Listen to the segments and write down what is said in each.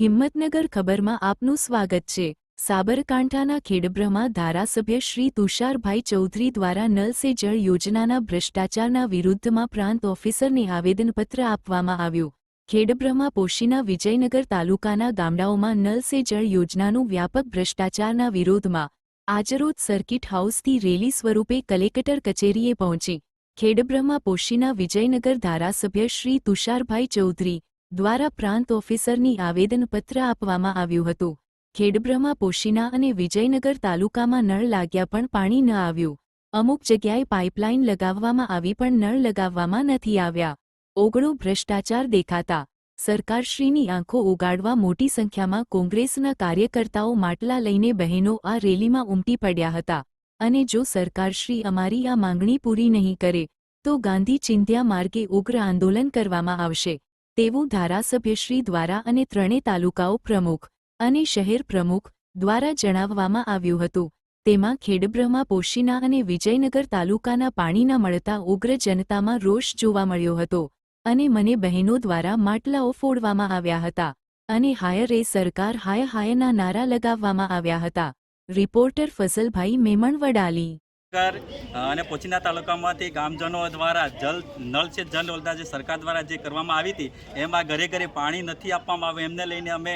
હિંમતનગર ખબરમાં આપનું સ્વાગત છે. સાબરકાંઠાના ખેડબ્રહ્મા ધારાસભ્ય શ્રી તુષારભાઈ ચૌધરી દ્વારા નલ સે જળ યોજનાના ભ્રષ્ટાચારના વિરુદ્ધમાં પ્રાંત ઓફિસરને આવેદનપત્ર આપવામાં આવ્યું. ખેડબ્રહ્મા પોશીના વિજયનગર તાલુકાના ગામડાઓમાં નલ સે જળ યોજનાનું વ્યાપક ભ્રષ્ટાચારના વિરોધમાં આજરોજ સર્કિટ હાઉસથી રેલી સ્વરૂપે કલેક્ટર કચેરીએ પહોંચી. ખેડબ્રહ્મા પોશીના વિજયનગર ધારાસભ્ય શ્રી તુષારભાઈ ચૌધરી દ્વારા પ્રાંત ઓફિસરની આવેદનપત્ર આપવામાં આવ્યું હતું. ખેડબ્રહ્મા પોશીના અને વિજયનગર તાલુકામાં નળ લાગ્યા પણ પાણી ન આવ્યું. અમુક જગ્યાએ પાઇપલાઇન લગાવવામાં આવી પણ નળ લગાવવામાં નથી આવ્યા. ઓગળો ભ્રષ્ટાચાર દેખાતા. સરકારશ્રીની આંખો ઉગાડવા મોટી સંખ્યામાં કોંગ્રેસના કાર્યકર્તાઓ માટલા લઈને બહેનો આ રેલીમાં ઉમટી પડ્યા હતા. અને જો સરકારશ્રી અમારી આ માંગણી પૂરી નહીં કરે, તો ગાંધી ચિંધ્યા માર્ગે ઉગ્ર આંદોલન કરવામાં આવશે. તેવું ધારાસભ્યશ્રી દ્વારા અને ત્રણે તાલુકાઓ પ્રમુખ અને શહેર પ્રમુખ દ્વારા જણાવવામાં આવ્યું હતું. તેમાં ખેડબ્રહ્મા પોશીના અને વિજયનગર તાલુકાના પાણીના મળતા ઉગ્ર જનતામાં રોષ જોવા મળ્યો હતો અને મને બહેનો દ્વારા માટલાઓ ફોડવામાં આવ્યા હતા અને હાયર એ સરકાર હાય હાયના નારા લગાવવામાં આવ્યા હતા. રિપોર્ટર ફસલભાઈ મેમણ વડાલી. અને પોચીના તાલુકામાંથી ગામજનો દ્વારા જલ નળ છે જલ યોજના જે સરકાર દ્વારા જે કરવામાં આવી હતી, એમાં ઘરે ઘરે પાણી નથી આપવામાં આવ્યું એમને લઈને અમે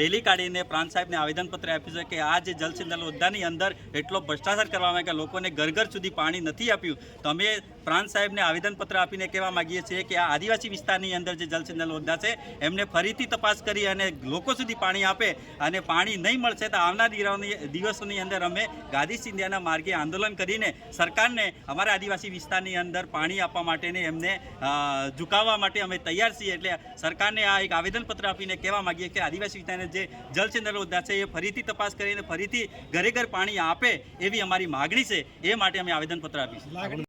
રેલી કાઢીને પ્રાંત સાહેબને આવેદનપત્ર આપ્યું છે કે આ જે જલ સિંચન યોજનાની અંદર એટલો ભ્રષ્ટાચાર કરવામાં આવ્યો કે લોકોને ઘર ઘર સુધી પાણી નથી આપ્યું. તો અમે પ્રાંત સાહેબને આવેદનપત્ર આપીને કહેવા માગીએ છીએ કે આ આદિવાસી વિસ્તારની અંદર જે જલ સિંચન યોજના છે, એમને ફરીથી તપાસ કરી અને લોકો સુધી પાણી આપે અને પાણી નહીં મળશે તો આવનાર દિવસોની અંદર અમે ગાંધી સિંધિયાના માર્ગે આંદોલન કરીને સરકારને અમારા આદિવાસી વિસ્તારની અંદર પાણી આપવા માટેને એમને ઝુકાવવા માટે અમે તૈયાર છીએ. એટલે સરકારને આ એક આવેદનપત્ર આપીને કહેવા માગીએ કે આદિવાસી વિસ્તારને જે જલસિંચન યોજના છે, એ ફરીથી તપાસ કરીને ફરીથી ઘરે ઘર પાણી આપે એવી અમારી માગણી છે. એ માટે અમે આવેદનપત્ર આપીશું.